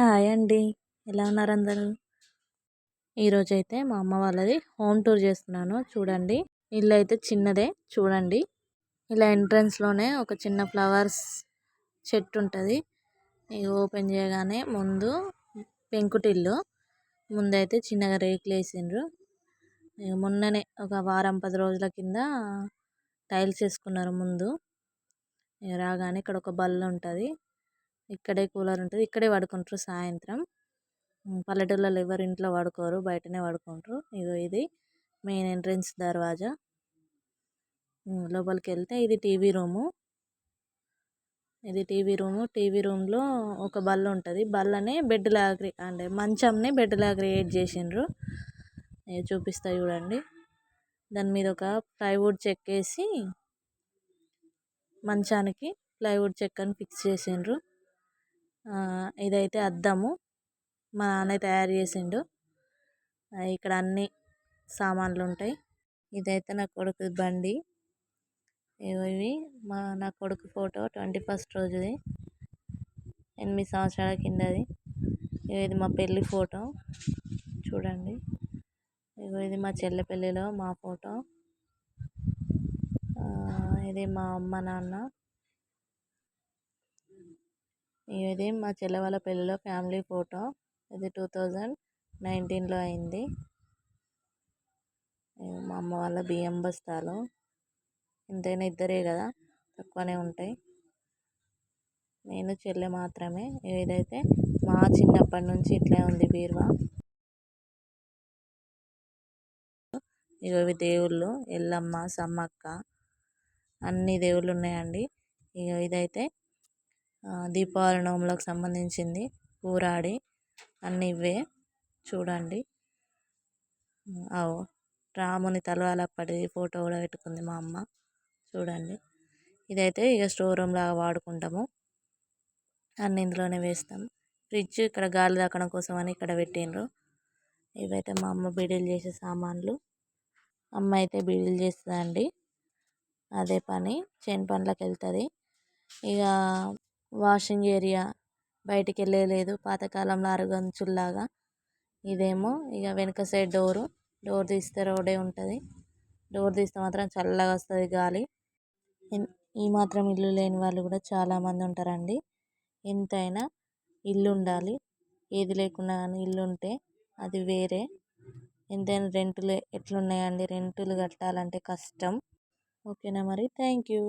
Hi అండి. ఎలా ఉన్నారు అందరూ? ఈరోజు అయితే మా అమ్మ వాళ్ళది హోమ్ టూర్ చేస్తున్నాను. చూడండి. ఇల్లు అయితే చిన్నదే. చూడండి. ఇలా ఎంట్రన్స్లోనే ఒక చిన్న ఫ్లవర్స్ చెట్టు ఉంటుంది. ఇది ఓపెన్ చేయగానే ముందు పెంకుటిల్లు ముందైతే చిన్నగా రేకులు వేసిండ్రు. మొన్ననే ఒక వారం పది రోజుల కింద టైల్స్ వేసుకున్నారు ముందు. రాగానే ఇక్కడ ఒక బల్ల ఉంటుంది. ఇక్కడే కూలర్ ఉంటుంది. ఇక్కడే పడుకుంటారు సాయంత్రం. పల్లెటూళ్ళలో ఎవరు ఇంట్లో పడుకోరు బయటనే పడుకుంటారు ఇగో ఇది మెయిన్ ఎంట్రన్స్ దర్వాజా. లోపలికి వెళ్తే ఇది టీవీ రూము. ఇది టీవీ రూము. టీవీ రూమ్లో ఒక బల్ల ఉంటుంది. బల్లనే బెడ్ లాగా అంటే మంచంని బెడ్ లాగా క్రియేట్ చేసిండ్రు. చూపిస్తా చూడండి. దాని మీద ఒక ప్లైవుడ్ చెక్కేసి మంచానికి ప్లైవుడ్ చెక్కని ఫిక్స్ చేసిండ్రు. ఇదైతే అద్దము. మా నాన్న తయారు చేసిండు. ఇక్కడ అన్ని సామాన్లు ఉంటాయి ఇదైతే నా కొడుకు బండి. ఇవి మా నా కొడుకు ఫోటో ట్వంటీ ఫస్ట్ రోజుది. ఎనిమిది సంవత్సరాల కిందది. ఇది మా పెళ్ళి ఫోటో. చూడండి. ఇగో ఇది మా చెల్లె పెళ్ళిలో మా ఫోటో. ఇది మా అమ్మ నాన్న. ఇది మా చెల్లె వాళ్ళ పెళ్ళిలో ఫ్యామిలీ ఫోటో. ఇది టూ థౌజండ్ నైన్టీన్లో అయింది. మా అమ్మ వాళ్ళ బియ్యం బస్తాలు. ఎంతైనా ఇద్దరే కదా తక్కువనే ఉంటాయి. నేను చెల్లె మాత్రమే. ఏదైతే మా చిన్నప్పటి నుంచి ఇట్లే ఉంది బీరువా. ఇవి దేవుళ్ళు ఎల్లమ్మ సమ్మక్క అన్ని దేవుళ్ళు ఉన్నాయండి. ఇక ఇదైతే దీపావళి నోములకు సంబంధించింది కూరాడి అన్నీ ఇవే. చూడండి. అవు రాముని తలవాలప్పటి ఫోటో కూడా పెట్టుకుంది మా అమ్మ. చూడండి. ఇదైతే ఇక స్టోర్ రూమ్ లాగా వాడుకుంటాము. అన్నీ ఇందులోనే వేస్తాం. ఫ్రిడ్జ్ ఇక్కడ గాలి తాకడం కోసం అని ఇక్కడ పెట్టిండ్రు. ఇవైతే మా అమ్మ బీడీలు చేసే సామాన్లు. అమ్మ అయితే బీడీలు చేస్తుందండి. అదే పని. చేను పనులకు వెళ్తుంది. ఇక వాషింగ్ ఏరియా బయటికి వెళ్ళలేదు పాతకాలంలో అరగంచుల్లాగా. ఇదేమో ఇక వెనుక సైడ్ డోరు డోర్ తీస్తే రోడ్డే ఉంటుంది. డోర్ తీస్తే మాత్రం చల్లగా వస్తుంది గాలి. ఈ మాత్రం ఇల్లు లేని వాళ్ళు కూడా చాలామంది ఉంటారండి. ఎంతైనా ఇల్లు ఉండాలి ఏది లేకున్నా కానీ ఇల్లు ఉంటే అది వేరే. ఎంతైనా రెంట్లు ఎట్లున్నాయండి? రెంట్లు కట్టాలంటే కష్టం. ఓకేనా మరి? Thank you.